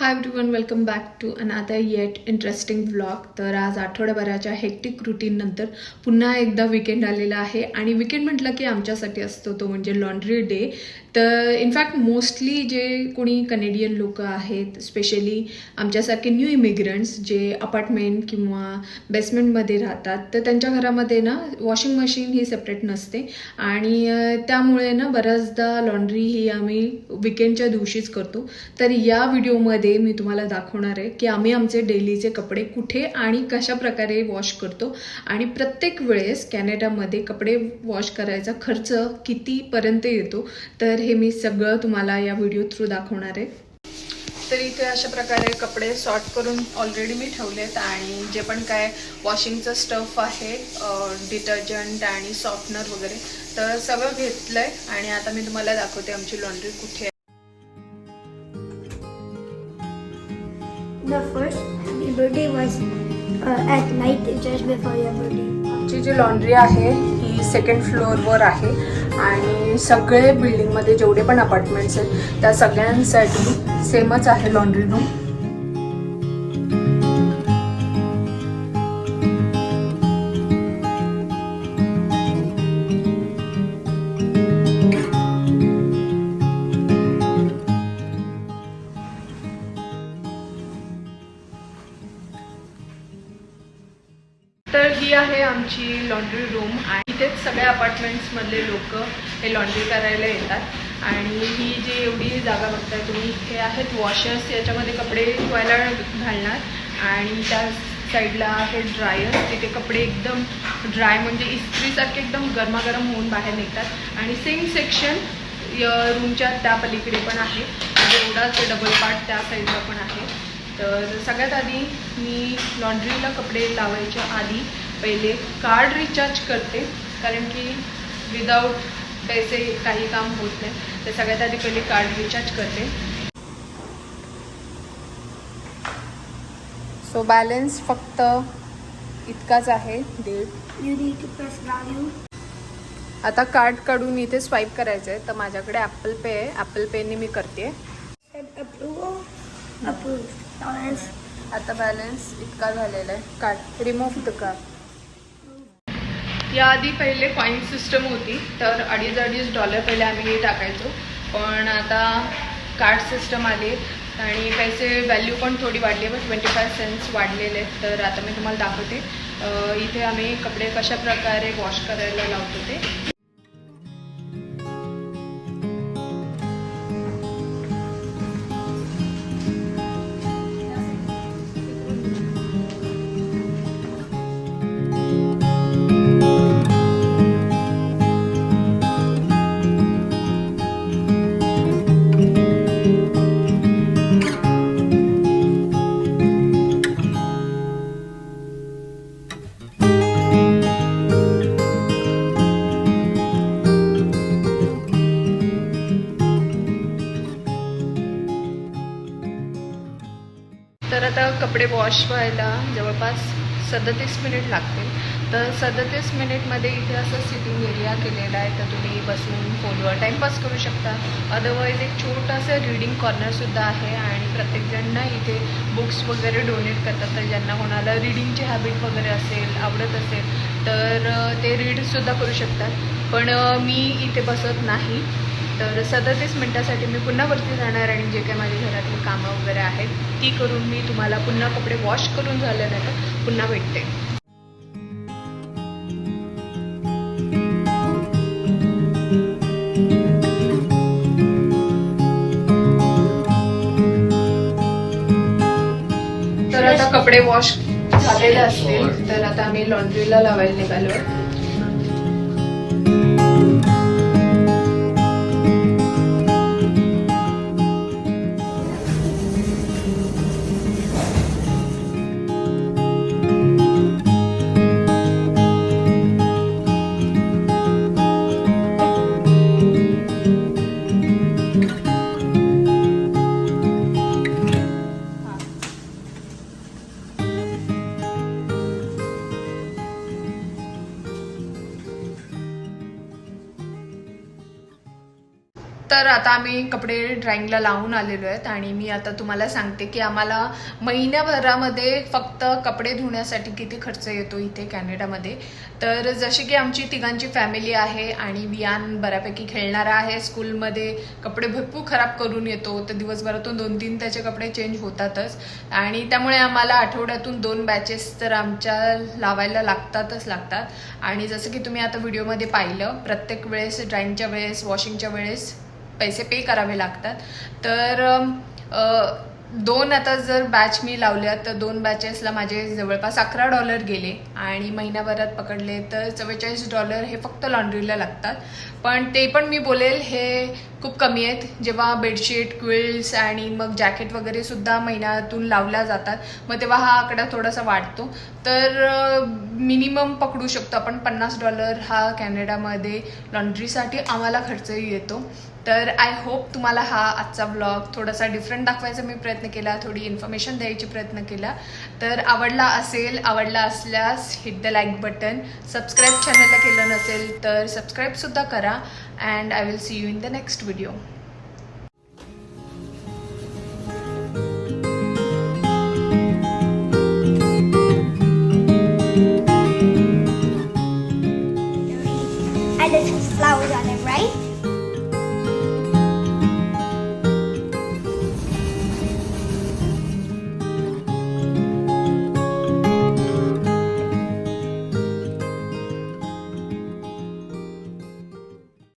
Hi one welcome back to another yet interesting vlog तर आज आठवड्याभराच्या hectic रुटीननंतर पुन्हा एकदा विकेंड आलेला आहे. आणि विकेंड म्हटलं की आमच्यासाठी असतो तो म्हणजे लॉन्ड्री डे तर इनफॅक्ट मोस्टली जे कोणी कनेडियन लोक आहेत स्पेशली आमच्यासारखे न्यू इमिग्रंट्स जे अपार्टमेंट किंवा बेसमेंटमध्ये राहतात तर त्यांच्या घरामध्ये ना वॉशिंग मशीन ही सेपरेट नसते. आणि त्यामुळे ना बऱ्याचदा लॉन्ड्री ही आम्ही विकेंडच्या दिवशीच करतो. तर या व्हिडिओमध्ये मी तुम्हाला दाखवणार आहे की आम्ही आमचे डेलीचे कपडे कुठे आणि कशा प्रकारे वॉश करतो. आणि प्रत्येक वेळेस कॅनडामध्ये कपडे वॉश करायचा खर्च कितीपर्यंत येतो तर हे मी सगळं तुम्हाला या व्हिडिओ थ्रू दाखवणार आहे. तर इथे अशा प्रकारे कपडे सॉर्ट करून ऑलरेडी मी ठेवलेत आणि जे पण काय वॉशिंगचं स्टफ आहे डिटर्जंट आणि सॉफ्टनर वगैरे तर सगळं घेतलंय आणि आता मी तुम्हाला दाखवते आमची लॉन्ड्री कुठे आहे. The first happy birthday was uh, at night just before your birthday. आमची जी लॉन्ड्री आहे ही सेकंड फ्लोअरवर आहे. आणि सगळे बिल्डिंगमध्ये जेवढे पण अपार्टमेंट्स आहेत त्या सगळ्यांसाठी सेमच आहे लॉन्ड्री रूम तर ही आहे आमची लॉन्ड्री रूम आणि इथेच सगळ्या अपार्टमेंट्समधले लोक हे लॉन्ड्री करायला येतात. आणि ही जी एवढी जागा बघताय तुम्ही हे आहेत वॉशर्स याच्यामध्ये कपडे धुवायला घालणार. आणि त्या साईडला आहे ड्रायर तिथे कपडे एकदम ड्राय म्हणजे इस्त्रीसारखे एकदम गरमागरम होऊन बाहेर निघतात. आणि सेम सेक्शन रूमच्या त्या पलीकडे पण आहे. म्हणजे एवढाच डबल पार्ट त्या साईडला पण आहे. तर सगळ्यात आधी मी लॉन्ड्रीला कपडे लावायच्या आधी पहिले कार्ड रिचार्ज करते. कारण की विदाऊट पैसे काही काम होत नाही. तर सगळ्यात आधी पहिले कार्ड रिचार्ज करते. सो बॅलन्स फक्त इतकाच आहे दीड. You need to press value. आता कार्ड काढून इथे स्वाईप करायचं आहे तर माझ्याकडे ॲपल पे आहे. ॲपल पेने मी करते. आता बॅलन्स इतका झालेला आहे. कार्ड रिमूव्ह द कार्ड याआधी पहिले कॉईन सिस्टम होती तर अडीच अडीच डॉलर पहिले आम्ही टाकायचो. पण आता कार्ड सिस्टम आली आणि पैसे व्हॅल्यू पण थोडी वाढली आहे ट्वेंटी फाय सेंट्स वाढलेले आहेत. तर आता मी तुम्हाला दाखवते. इथे आम्ही कपडे कशा प्रकारे वॉश करायला लावतो ते. कपडे वॉश व्हायला जवळपास सदतीस मिनिट लागतील. तर सदतीस मिनिटमध्ये इथे असं सिटिंग एरिया केलेला आहे तर तुम्ही बसून फोनवर टाईमपास करू शकता. अदरवाईज एक छोटंसं रीडिंग कॉर्नरसुद्धा आहे आणि प्रत्येकजण ना इथे बुक्स वगैरे डोनेट करतात. तर ज्यांना कोणाला रिडिंगची हॅबिट वगैरे असेल आवडत असेल तर ते रीडसुद्धा करू शकतात. पण मी इथे बसत नाही. तर सदतीस मिनटासाठी मी पुन्हा वरती जाणार आणि जे काही माझ्या घरातली कामं वगैरे आहेत ती करून मी तुम्हाला पुन्हा कपडे वॉश करून झाल्यानंतर पुन्हा भेटते. तर आता कपडे वॉश झालेले असतील तर आता आम्ही लॉन्ड्रीला लावायला निघालो तर आता आम्ही कपडे ड्राईंगला लावून आलेलो आहेत आणि मी आता तुम्हाला सांगते की आम्हाला महिन्याभरामध्ये फक्त कपडे धुण्यासाठी किती खर्च येतो इथे कॅनडामध्ये. तर जशी की आमची तिघांची फॅमिली आहे आणि वियान बऱ्यापैकी खेळणारा आहे स्कूलमध्ये कपडे भरपूर खराब करून येतो. तर दिवसभरातून दोन तीन त्याचे कपडे चेंज होतातच. आणि त्यामुळे आम्हाला आठवड्यातून दोन बॅचेस तर आमच्या लावायला लागतातच लागतात. आणि जसं की तुम्ही आता व्हिडिओमध्ये पाहिलं प्रत्येक वेळेस ड्रॉइंगच्या वेळेस वॉशिंगच्या वेळेस पैसे पे करावे लागतात. तर दोन आता जर बॅच मी लावल्या तर दोन बॅचेसला माझे जवळपास अकरा डॉलर गेले. आणि महिन्याभरात पकडले तर चव्वेचाळीस डॉलर हे फक्त लॉन्ड्रीला लागतात. पण ते पण मी बोलेल हे खूप कमी आहेत. जेव्हा बेडशीट क्विल्स आणि मग जॅकेट वगैरे सुद्धा महिन्यातून लावल्या जातात मग तेव्हा हा आकडा थोडासा वाढतो. तर मिनिमम पकडू शकतो आपण. पन्नास डॉलर हा कॅनडामध्ये लॉन्ड्रीसाठी आम्हाला खर्च येतो. तर आय होप तुम्हाला हा आजचा ब्लॉग थोडासा डिफरंट दाखवायचा मी प्रयत्न केला थोडी इन्फॉर्मेशन द्यायची प्रयत्न केला. तर आवडला असेल आवडला असल्यास hit the like button subscribe चॅनलला केलं नसेल तर सबस्क्राईबसुद्धा करा. And I will see you in the next video